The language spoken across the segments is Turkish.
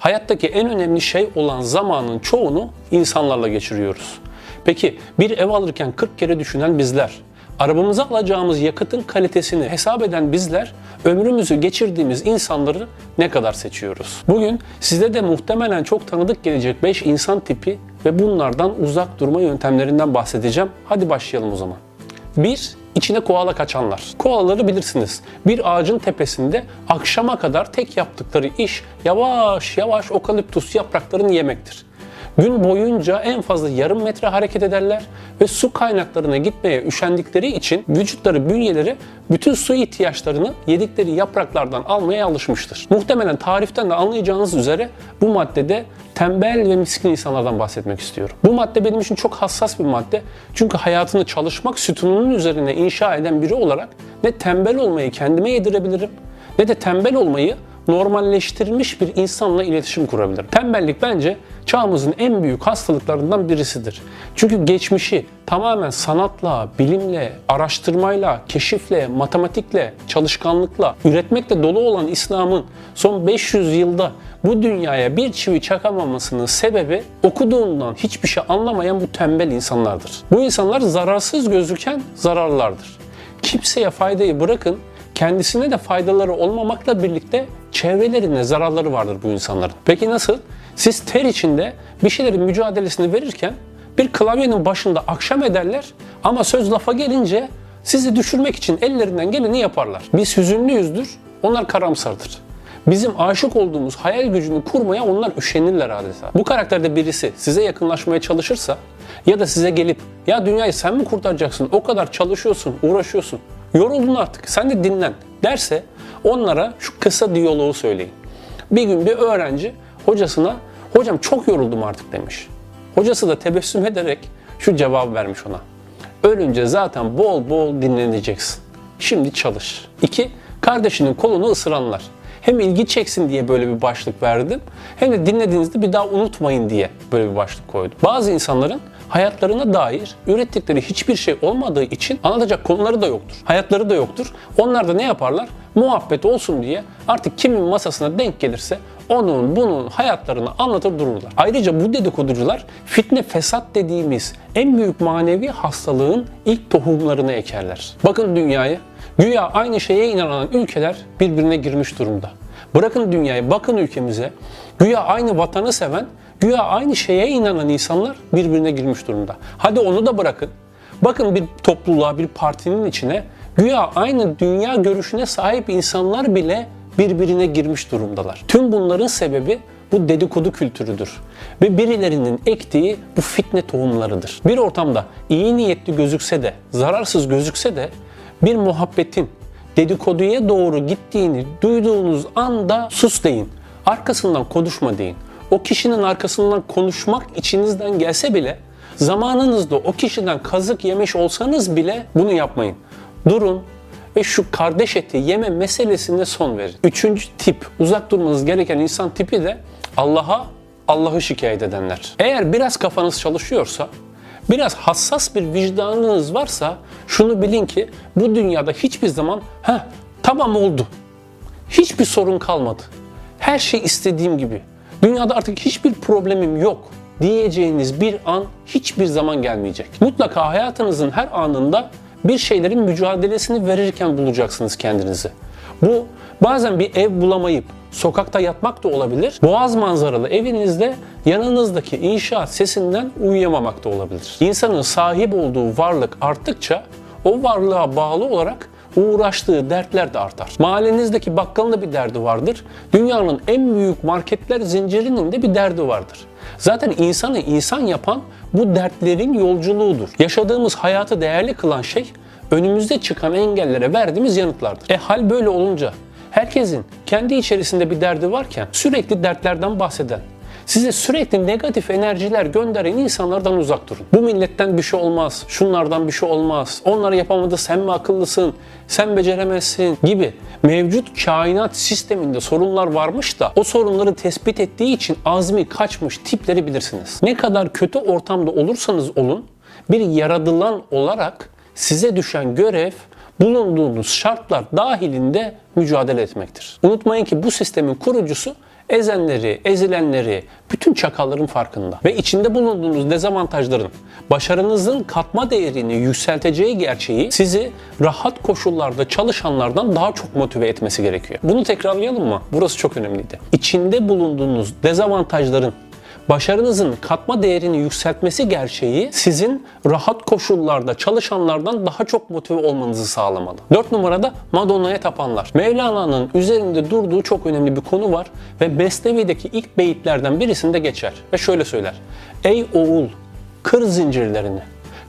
Hayattaki en önemli şey olan zamanın çoğunu insanlarla geçiriyoruz. Peki bir ev alırken 40 kere düşünen bizler, arabamıza alacağımız yakıtın kalitesini hesap eden bizler, ömrümüzü geçirdiğimiz insanları ne kadar seçiyoruz? Bugün size de muhtemelen çok tanıdık gelecek 5 insan tipi ve bunlardan uzak durma yöntemlerinden bahsedeceğim. Hadi başlayalım o zaman. 1. İçine koala kaçanlar. Koalaları bilirsiniz. Bir ağacın tepesinde akşama kadar tek yaptıkları iş yavaş yavaş okaliptus yapraklarını yemektir. Gün boyunca en fazla yarım metre hareket ederler ve su kaynaklarına gitmeye üşendikleri için vücutları, bünyeleri bütün su ihtiyaçlarını yedikleri yapraklardan almaya alışmıştır. Muhtemelen tariften de anlayacağınız üzere bu maddede tembel ve miskin insanlardan bahsetmek istiyorum. Bu madde benim için çok hassas bir madde. Çünkü hayatını çalışmak sütununun üzerine inşa eden biri olarak ne tembel olmayı kendime yedirebilirim ne de tembel olmayı normalleştirilmiş bir insanla iletişim kurabilirim. Tembellik bence çağımızın en büyük hastalıklarından birisidir. Çünkü geçmişi tamamen sanatla, bilimle, araştırmayla, keşifle, matematikle, çalışkanlıkla, üretmekle dolu olan İslam'ın son 500 yılda bu dünyaya bir çivi çakamamasının sebebi okuduğundan hiçbir şey anlamayan bu tembel insanlardır. Bu insanlar zararsız gözüken zararlardır. Kimseye faydayı bırakın, kendisine de faydaları olmamakla birlikte çevrelerine zararları vardır bu insanların. Peki nasıl? Siz ter içinde bir şeylerin mücadelesini verirken bir klavyenin başında akşam ederler ama söz lafa gelince sizi düşürmek için ellerinden geleni yaparlar. Biz hüzünlüyüzdür, onlar karamsardır. Bizim aşık olduğumuz hayal gücünü kurmaya onlar üşenirler adeta. Bu karakterde birisi size yakınlaşmaya çalışırsa ya da size gelip ya dünyayı sen mi kurtaracaksın o kadar çalışıyorsun, uğraşıyorsun, yoruldun artık sen de dinlen derse onlara şu kısa diyaloğu söyleyin. Bir gün bir öğrenci hocasına hocam çok yoruldum artık demiş. Hocası da tebessüm ederek şu cevap vermiş ona. Ölünce zaten bol bol dinleneceksin. Şimdi çalış. 2. Kardeşinin kolunu ısıranlar. Hem ilgi çeksin diye böyle bir başlık verdim. Hem de dinlediğinizde bir daha unutmayın diye böyle bir başlık koydum. Bazı insanların hayatlarına dair ürettikleri hiçbir şey olmadığı için anlatacak konuları da yoktur. Hayatları da yoktur. Onlar da ne yaparlar? Muhabbet olsun diye artık kimin masasına denk gelirse onun bunun hayatlarını anlatır dururlar. Ayrıca bu dedikoducular fitne fesat dediğimiz en büyük manevi hastalığın ilk tohumlarını ekerler. Bakın dünyayı Güya aynı şeye inanan ülkeler birbirine girmiş durumda. Bırakın dünyayı, bakın ülkemize. Güya aynı vatanı seven, güya aynı şeye inanan insanlar birbirine girmiş durumda. Hadi onu da bırakın. Bakın bir topluluğa, bir partinin içine güya aynı dünya görüşüne sahip insanlar bile birbirine girmiş durumdalar. Tüm bunların sebebi bu dedikodu kültürüdür. Ve birilerinin ektiği bu fitne tohumlarıdır. Bir ortamda iyi niyetli gözükse de, zararsız gözükse de bir muhabbetin dedikoduya doğru gittiğini duyduğunuz anda sus deyin. Arkasından konuşma deyin. O kişinin arkasından konuşmak içinizden gelse bile zamanınızda o kişiden kazık yemiş olsanız bile bunu yapmayın. Durun ve şu kardeş eti yeme meselesine son verin. Üçüncü tip, uzak durmanız gereken insan tipi de Allah'a, Allah'ı şikayet edenler. Eğer biraz kafanız çalışıyorsa biraz hassas bir vicdanınız varsa şunu bilin ki bu dünyada hiçbir zaman ha tamam oldu. Hiçbir sorun kalmadı. Her şey istediğim gibi. Dünyada artık hiçbir problemim yok diyeceğiniz bir an hiçbir zaman gelmeyecek. Mutlaka hayatınızın her anında bir şeylerin mücadelesini verirken bulacaksınız kendinizi. Bu bazen bir ev bulamayıp sokakta yatmak da olabilir. Boğaz manzaralı evinizde yanınızdaki inşaat sesinden uyuyamamak da olabilir. İnsanın sahip olduğu varlık arttıkça o varlığa bağlı olarak uğraştığı dertler de artar. Mahallenizdeki bakkalın da bir derdi vardır. Dünyanın en büyük marketler zincirinin de bir derdi vardır. Zaten insanı insan yapan bu dertlerin yolculuğudur. Yaşadığımız hayatı değerli kılan şey önümüzde çıkan engellere verdiğimiz yanıtlardır. E hal böyle olunca herkesin kendi içerisinde bir derdi varken sürekli dertlerden bahseden, size sürekli negatif enerjiler gönderen insanlardan uzak durun. Bu milletten bir şey olmaz, şunlardan bir şey olmaz, onları yapamadı sen mi akıllısın, sen beceremezsin gibi mevcut kainat sisteminde sorunlar varmış da o sorunları tespit ettiği için azmi kaçmış tipleri bilirsiniz. Ne kadar kötü ortamda olursanız olun bir yaradılan olarak size düşen görev bulunduğunuz şartlar dahilinde mücadele etmektir. Unutmayın ki bu sistemin kurucusu ezenleri, ezilenleri, bütün çakalların farkında. Ve içinde bulunduğunuz dezavantajların başarınızın katma değerini yükselteceği gerçeği sizi rahat koşullarda çalışanlardan daha çok motive etmesi gerekiyor. Bunu tekrarlayalım mı? Burası çok önemliydi. İçinde bulunduğunuz dezavantajların başarınızın katma değerini yükseltmesi gerçeği sizin rahat koşullarda çalışanlardan daha çok motive olmanızı sağlamalı. 4 numarada Madonna'ya tapanlar. Mevlana'nın üzerinde durduğu çok önemli bir konu var ve Mesnevi'deki ilk beyitlerden birisinde geçer ve şöyle söyler. Ey oğul kır zincirlerini.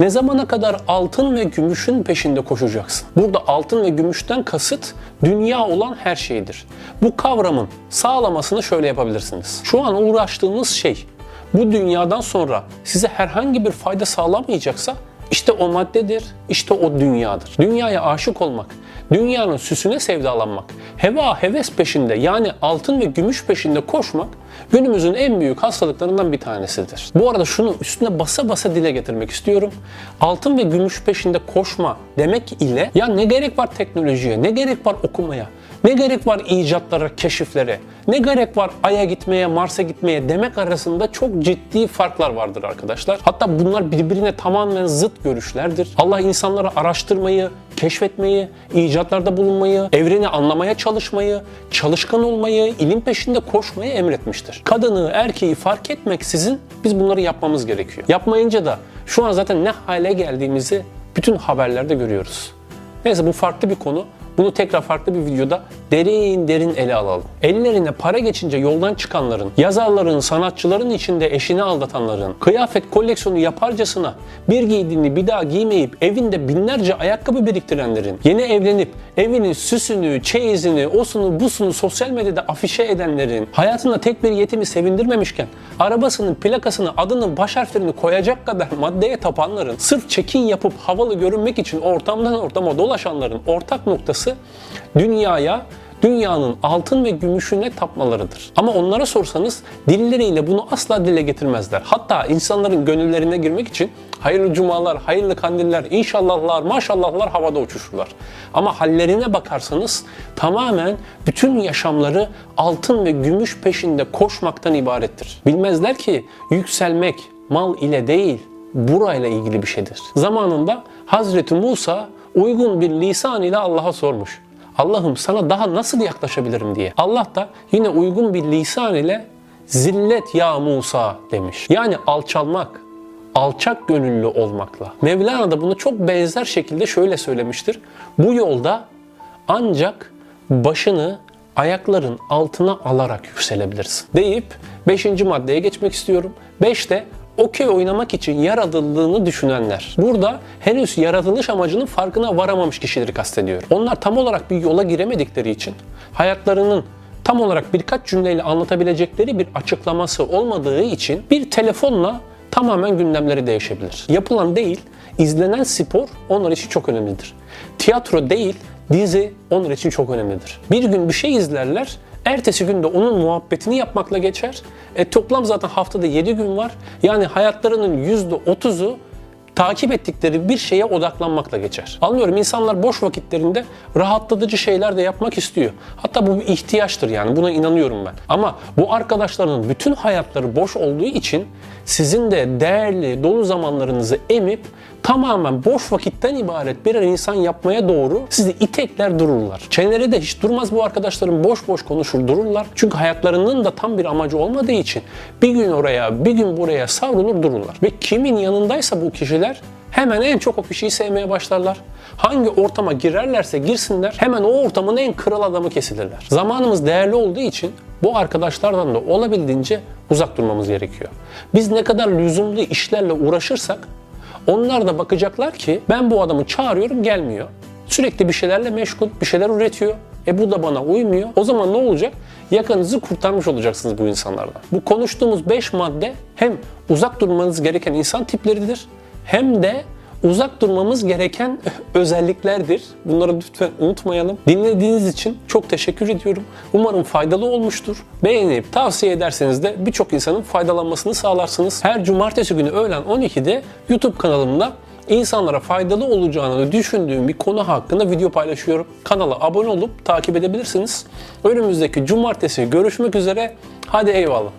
Ne zamana kadar altın ve gümüşün peşinde koşacaksın? Burada altın ve gümüşten kasıt dünya olan her şeydir. Bu kavramın sağlamasını şöyle yapabilirsiniz. Şu an uğraştığınız şey bu dünyadan sonra size herhangi bir fayda sağlamayacaksa işte o maddedir, işte o dünyadır. Dünyaya aşık olmak, dünyanın süsüne sevdalanmak, heva heves peşinde yani altın ve gümüş peşinde koşmak günümüzün en büyük hastalıklarından bir tanesidir. Bu arada şunu üstüne basa basa dile getirmek istiyorum. Altın ve gümüş peşinde koşma demek ile ya ne gerek var teknolojiye, ne gerek var okumaya, ne gerek var icatlara, keşiflere, ne gerek var Ay'a gitmeye, Mars'a gitmeye demek arasında çok ciddi farklar vardır arkadaşlar. Hatta bunlar birbirine tamamen zıt görüşlerdir. Allah insanları araştırmayı, keşfetmeyi, icatlarda bulunmayı, evreni anlamaya çalışmayı, çalışkan olmayı, ilim peşinde koşmayı emretmiştir. Kadını, erkeği fark etmeksizin biz bunları yapmamız gerekiyor. Yapmayınca da şu an zaten ne hale geldiğimizi bütün haberlerde görüyoruz. Neyse bu farklı bir konu. Bunu tekrar farklı bir videoda derin derin ele alalım. Ellerine para geçince yoldan çıkanların, yazarların, sanatçıların içinde eşini aldatanların, kıyafet koleksiyonu yaparcasına bir giydiğini bir daha giymeyip evinde binlerce ayakkabı biriktirenlerin, yeni evlenip evinin süsünü, çeyizini, osunu, busunu sosyal medyada afişe edenlerin, hayatında tek bir yetimi sevindirmemişken arabasının plakasını, adının baş harflerini koyacak kadar maddeye tapanların, sırf çekin yapıp havalı görünmek için ortamdan ortama dolaşanların ortak noktası dünyaya dünyanın altın ve gümüşüne tapmalarıdır. Ama onlara sorsanız dilleriyle bunu asla dile getirmezler. Hatta insanların gönüllerine girmek için hayırlı cumalar, hayırlı kandiller, inşallahlar, maşallahlar havada uçuşurlar. Ama hallerine bakarsanız tamamen bütün yaşamları altın ve gümüş peşinde koşmaktan ibarettir. Bilmezler ki yükselmek mal ile değil, burayla ilgili bir şeydir. Zamanında Hazreti Musa uygun bir lisan ile Allah'a sormuş. Allah'ım sana daha nasıl yaklaşabilirim diye. Allah da yine uygun bir lisan ile zillet ya Musa demiş. Yani alçalmak, alçak gönüllü olmakla. Mevlana da bunu çok benzer şekilde şöyle söylemiştir. Bu yolda ancak başını ayakların altına alarak yükselebilirsin. Deyip 5. maddeye geçmek istiyorum. 5'te okey oynamak için yaratıldığını düşünenler. Burada henüz yaratılış amacının farkına varamamış kişileri kastediyor. Onlar tam olarak bir yola giremedikleri için hayatlarının tam olarak birkaç cümleyle anlatabilecekleri bir açıklaması olmadığı için bir telefonla tamamen gündemleri değişebilir. Yapılan değil, izlenen spor onlar için çok önemlidir. Tiyatro değil, dizi onlar için çok önemlidir. Bir gün bir şey izlerler, ertesi günde onun muhabbetini yapmakla geçer. E, toplam zaten haftada 7 gün var. Yani hayatlarının %30'u takip ettikleri bir şeye odaklanmakla geçer. Anlıyorum insanlar boş vakitlerinde rahatlatıcı şeyler de yapmak istiyor. Hatta bu bir ihtiyaçtır yani buna inanıyorum ben. Ama bu arkadaşların bütün hayatları boş olduğu için sizin de değerli dolu zamanlarınızı emip tamamen boş vakitten ibaret birer insan yapmaya doğru sizi itekler dururlar. Çeneleri de hiç durmaz bu arkadaşların boş boş konuşur dururlar. Çünkü hayatlarının da tam bir amacı olmadığı için bir gün oraya bir gün buraya savrulur dururlar. Ve kimin yanındaysa bu kişiler hemen en çok o kişiyi sevmeye başlarlar. Hangi ortama girerlerse girsinler hemen o ortamın en kral adamı kesilirler. Zamanımız değerli olduğu için bu arkadaşlardan da olabildiğince uzak durmamız gerekiyor. Biz ne kadar lüzumlu işlerle uğraşırsak onlar da bakacaklar ki ben bu adamı çağırıyorum gelmiyor. Sürekli bir şeylerle meşgul, bir şeyler üretiyor. E bu da bana uymuyor. O zaman ne olacak? Yakanızı kurtarmış olacaksınız bu insanlardan. Bu konuştuğumuz 5 madde hem uzak durmanız gereken insan tipleridir hem de uzak durmamız gereken özelliklerdir. Bunları lütfen unutmayalım. Dinlediğiniz için çok teşekkür ediyorum. Umarım faydalı olmuştur. Beğenip tavsiye ederseniz de birçok insanın faydalanmasını sağlarsınız. Her cumartesi günü öğlen 12'de YouTube kanalımda insanlara faydalı olacağını düşündüğüm bir konu hakkında video paylaşıyorum. Kanala abone olup takip edebilirsiniz. Önümüzdeki cumartesi görüşmek üzere. Hadi eyvallah.